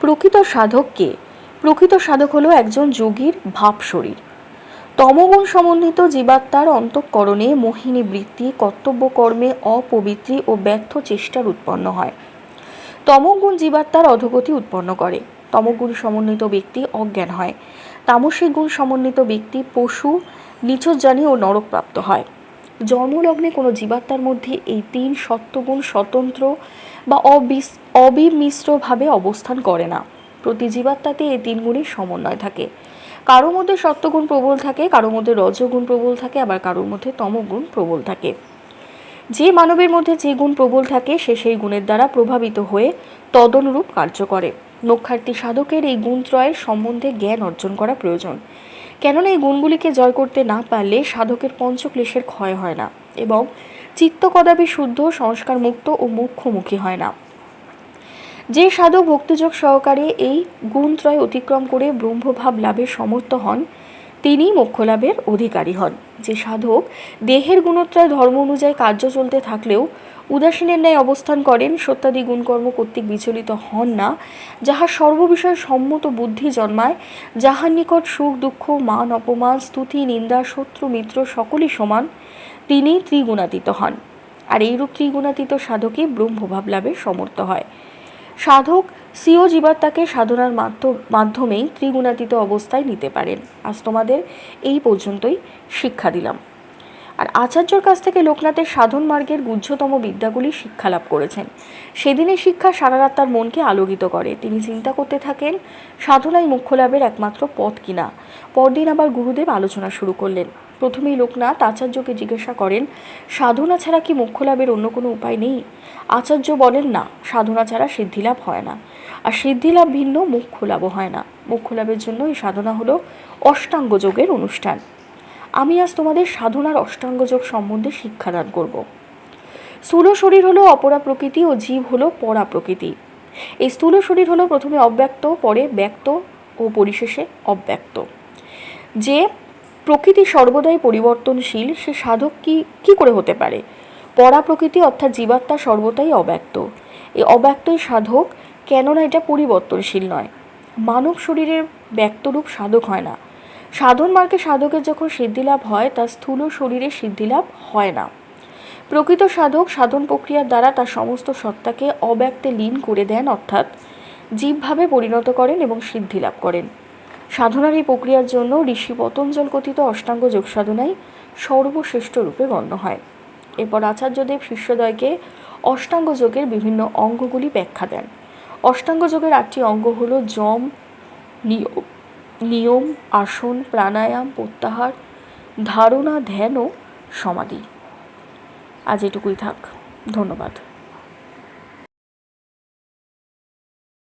প্রকৃত সাধক কে? প্রকৃত সাধক হলো একজন যোগীর ভাব শরীর। তমগুণ সমন্বিত জীবাত্মার অন্তঃকরণে মোহিনী বৃত্তি কর্তব্য কর্মে অপবিত্রি ও ব্যর্থ চেষ্টার উৎপন্ন হয়। তমগুণ জীবাত্মার অধগতি উৎপন্ন করে। তমগুণ সমন্বিত ব্যক্তি অজ্ঞান হয়। তামসিক গুণ সমন্বিত ব্যক্তি পশু, নিচজ্জানি ও নরকপ্রাপ্ত হয়। জন্মলগ্নে কোনো জীবাত্মার মধ্যে এই তিন সত্ত্বগুণ স্বতন্ত্র বা অবিস, অবিমিশ্রভাবে অবস্থান করে না। প্রতি জীবাত্মাতে এই তিন গুণের সমন্বয় থাকে। কারোর মধ্যে সত্ত্বগুণ প্রবল থাকে, কারোর মধ্যে রজগুণ প্রবল থাকে, আবার কারোর মধ্যে তমগুণ প্রবল থাকে। যে মানবের মধ্যে যে গুণ প্রবল থাকে, সে সেই গুণের দ্বারা প্রভাবিত হয়ে তদনুরূপ কার্য করে। নক্ষার্থী সাধকের এই গুণত্রয়ের সম্বন্ধে জ্ঞান অর্জন করা প্রয়োজন। কেননা এই গুণগুলিকে জয় করতে না পারলে সাধকের পঞ্চক্লেশের ক্ষয় হয় না এবং চিত্ত কদাপি শুদ্ধ সংস্কার মুক্ত ও মুখ্যমুখী হয় না। যে সাধক ভক্তিযোগ সহকারে এই গুণত্রয় অতিক্রম করে ব্রহ্মভাব লাভের সমর্থ হন, তিনি মোক্ষ লাভের অধিকারী হন। যে সাধক দেহের গুণত্রয় ধর্ম অনুযায়ী কার্য চলতে থাকলেও উদাসীনের ন্যায় অবস্থান করেন সত্যাদি গুণকর্ম কর্তৃক বিচলিত হন না যাহার সর্ববিষয়ে সম্মত বুদ্ধি জন্মায়, যাহার নিকট সুখ, দুঃখ, মান, অপমান, স্তুতি, নিন্দা, শত্রু, মিত্র সকলই সমান, তিনি ত্রিগুণাতীত হন। আর এইরূপ ত্রিগুণাতীত সাধকই ব্রহ্মভাব লাভের সমর্থ হয়। সাধক সিও জীবাত্মাকে সাধনার মাধ্য- মাধ্যমেই ত্রিগুণাতীত অবস্থায় নিতে পারেন। আজ তোমাদের এই পর্যন্তই শিক্ষা দিলাম। আর আচার্যর কাছ থেকে লোকনাথের সাধন মার্গের গুহ্যতম বিদ্যাগুলি শিক্ষা লাভ করেছেন। সেদিনের শিক্ষা সারা রাত তার মনকে আলোকিত করে। তিনি চিন্তা করতে থাকেন, সাধনাই মুখ্য লাভের একমাত্র পথ কিনা? পরদিন আবার গুরুদেব আলোচনা শুরু করলেন। প্রথমেই লোকনাথ আচার্যকে জিজ্ঞাসা করেন, সাধনা ছাড়া কি মোক্ষ লাভের অন্য কোনো উপায় নেই? আচার্য বলেন, না, সাধনা ছাড়া সিদ্ধিলাভ হয় না। আর সিদ্ধিলাভ ভিন্ন মোক্ষ লাভও হয় না। মোক্ষ লাভের জন্য এই সাধনা হলো অষ্টাঙ্গ যোগের অনুষ্ঠান। আমি আজ তোমাদের সাধনার অষ্টাঙ্গযোগ সম্বন্ধে শিক্ষাদান করব। স্থূল শরীর হলো অপরা প্রকৃতি ও জীব হলো পরা প্রকৃতি। এই স্থূল শরীর হলো প্রথমে অব্যক্ত, পরে ব্যক্ত ও পরিশেষে অব্যক্ত। যে প্রকৃতি সর্বদাই পরিবর্তনশীল, সে সাধক কি কি করে হতে পারে? পরা প্রকৃতি অর্থাৎ জীবাত্মা সর্বদাই অব্যক্ত। এই অব্যক্তই সাধক, কেননা এটা পরিবর্তনশীল নয়। মানব শরীরের ব্যক্তরূপ সাধক হয় না। সাধন মার্গে সাধকের যখন সিদ্ধিলাভ হয়, তার স্থূল শরীরে সিদ্ধিলাভ হয় না। প্রকৃত সাধক সাধন প্রক্রিয়ার দ্বারা তার সমস্ত সত্তাকে অব্যক্তে লীন করে দেন, অর্থাৎ জীবভাবে পরিণত করেন এবং সিদ্ধি লাভ করেন। সাধনার এই প্রক্রিয়ার জন্য ঋষি পতঞ্জল কথিত অষ্টাঙ্গ যোগ সাধনাই সর্বশ্রেষ্ঠ রূপে গণ্য হয়। এরপর আচার্যদেব শিষ্যদয়কে অষ্টাঙ্গ যোগের বিভিন্ন অঙ্গগুলি ব্যাখ্যা দেন। অষ্টাঙ্গ যোগের আটটি অঙ্গ হল যম নিয়ম নিয়ম আসন প্রাণায়াম প্রত্যাহার ধারণা ধ্যান ও সমাধি। আজ এটুকুই থাক। ধন্যবাদ।